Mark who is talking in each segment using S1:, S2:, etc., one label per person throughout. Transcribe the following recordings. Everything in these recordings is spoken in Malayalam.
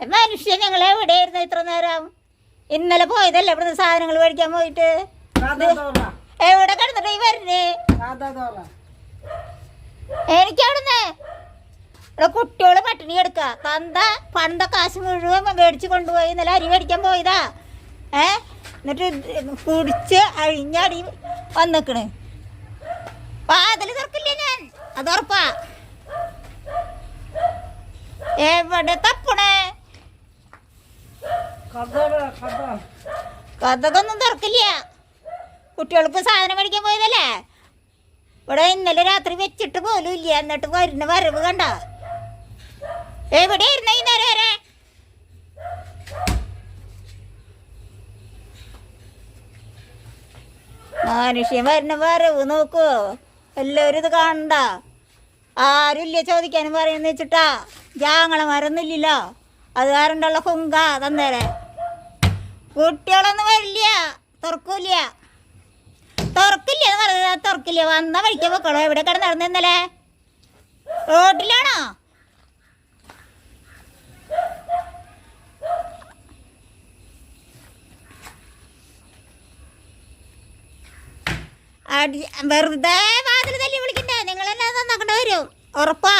S1: മനുഷ്യൻ ഞങ്ങൾ എവിടെയായിരുന്നു ഇത്ര നേരം? ഇന്നലെ പോയതല്ലേ ഇവിടുന്ന് സാധനങ്ങൾ മേടിക്കാൻ പോയിട്ട്? എവിടെ കിടന്നിട്ട് ഈ വരുന്നേ?
S2: കഥ തോറ
S1: എനിക്ക് അവിടുന്ന് ഇവിടെ കുട്ടികൾ പട്ടിണി എടുക്ക തന്ത പണ്ട കാശ് മുഴുവൻ മേടിച്ചു കൊണ്ടുപോയി. ഇന്നലെ അരി മേടിക്കാൻ പോയതാ. ഏ? എന്നിട്ട് കുടിച്ച് അഴിഞ്ഞടി വന്നിക്കണ്. വാതിൽ തുറക്കില്ല ഞാൻ. അത് ഉറപ്പാ. എവിടെ തപ്പണേ?
S2: കഥ കഥ.
S1: കഥകൊന്നും തുറക്കില്ല. കുട്ടികൾക്ക് സാധനം മേടിക്കാൻ പോയതല്ലേ? ഇവിടെ ഇന്നലെ രാത്രി വെച്ചിട്ട് പോലും ഇല്ല എന്നിട്ട് വരുന്ന വരവ് കണ്ട? എവിടെയായിരുന്നു ഈ നേരം വരെ? മനുഷ്യൻ വരുന്ന വരവ് നോക്കൂ. എല്ലാവരും ഇത് കാണണ്ട. ആരുമില്ല ചോദിക്കാനും പറയുന്ന വെച്ചിട്ടാ. ജാങ്ങളമാരൊന്നുമില്ലല്ലോ അത് കാരണ്ടുള്ള കുങ്ക തന്നേരെ. കുട്ടികളൊന്നും വരില്ല. തുറക്കൂല തുറക്കില്ല എന്ന് പറഞ്ഞാൽ തുറക്കില്ല. വന്ന വഴിക്ക് വെക്കണോ എവിടെ കിടന്ന് നടന്നു ഇന്നലെ? റോട്ടിലാണോ? അടി വെറുതെ വാതിൽ തല്ലി നിങ്ങൾ എന്നാ നന്നാക്കേണ്ട വരും. ഉറപ്പാ.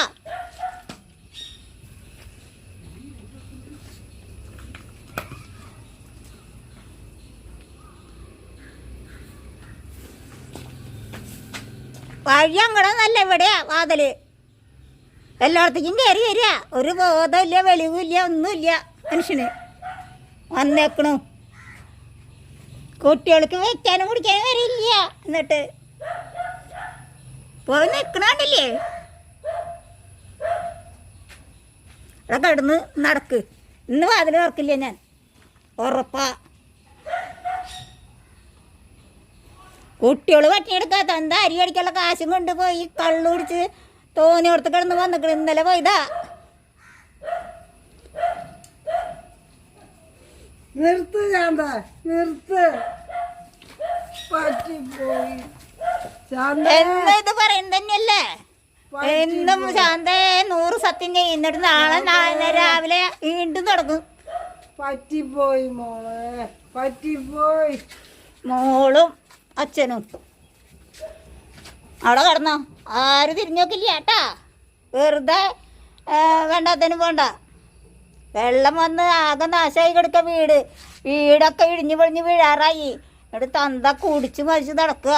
S1: വഴി അങ്ങടെ നല്ല ഇവിടെയാ വാതിൽ. എല്ലായിടത്തേക്കും കയറി വരിക. ഒരു ബോധമില്ല വെളിവില്ല ഒന്നുമില്ല. മനുഷ്യന് വന്നേക്കണു. കുട്ടികൾക്ക് വെക്കാനും കുടിക്കാനും വരില്ല. എന്നിട്ട് പോയി നിൽക്കണില്ലേ ഇവിടെ കിടന്ന് നടക്ക്. ഇന്ന് വാതിൽ നടക്കില്ല ഞാൻ. ഉറപ്പാ. കുട്ടികൾ പട്ടിയെടുക്കാത്ത എന്താ അരി അടിക്കാനുള്ള കാശും കൊണ്ടുപോയി കള്ളു കുടിച്ച് തോന്നി കൊടുത്ത് കിടന്ന് വന്നിട്ട് ഇന്നലെ പോയതാ.
S2: നിർത്ത് ശാന്ത നിർത്ത്. പറ്റിപ്പോയി.
S1: എന്നും ഇത് പറയുന്നത് തന്നെയല്ലേ? എന്നും ശാന്തേ നൂറ് സത്യം ചെയ്യുന്നിട്ട് നാളെ നാളെ രാവിലെ വീണ്ടും തുടങ്ങും.
S2: പറ്റിപ്പോയി മോളെ പറ്റിപ്പോയി.
S1: മോളും അച്ഛനും. അവിടെ കിടന്നോ? ആരും തിരിഞ്ഞോക്കില്ല കേട്ടാ. വെറുതെ വേണ്ടാത്തനും പോണ്ട. വെള്ളം വന്ന് ആകെ നാശമായി കിടക്ക വീട്. വീടൊക്കെ ഇടിഞ്ഞു പൊളിഞ്ഞ് വീഴാറായി. എന്നിട്ട് തന്ത കുടിച്ച് മരിച്ച് നടക്കുക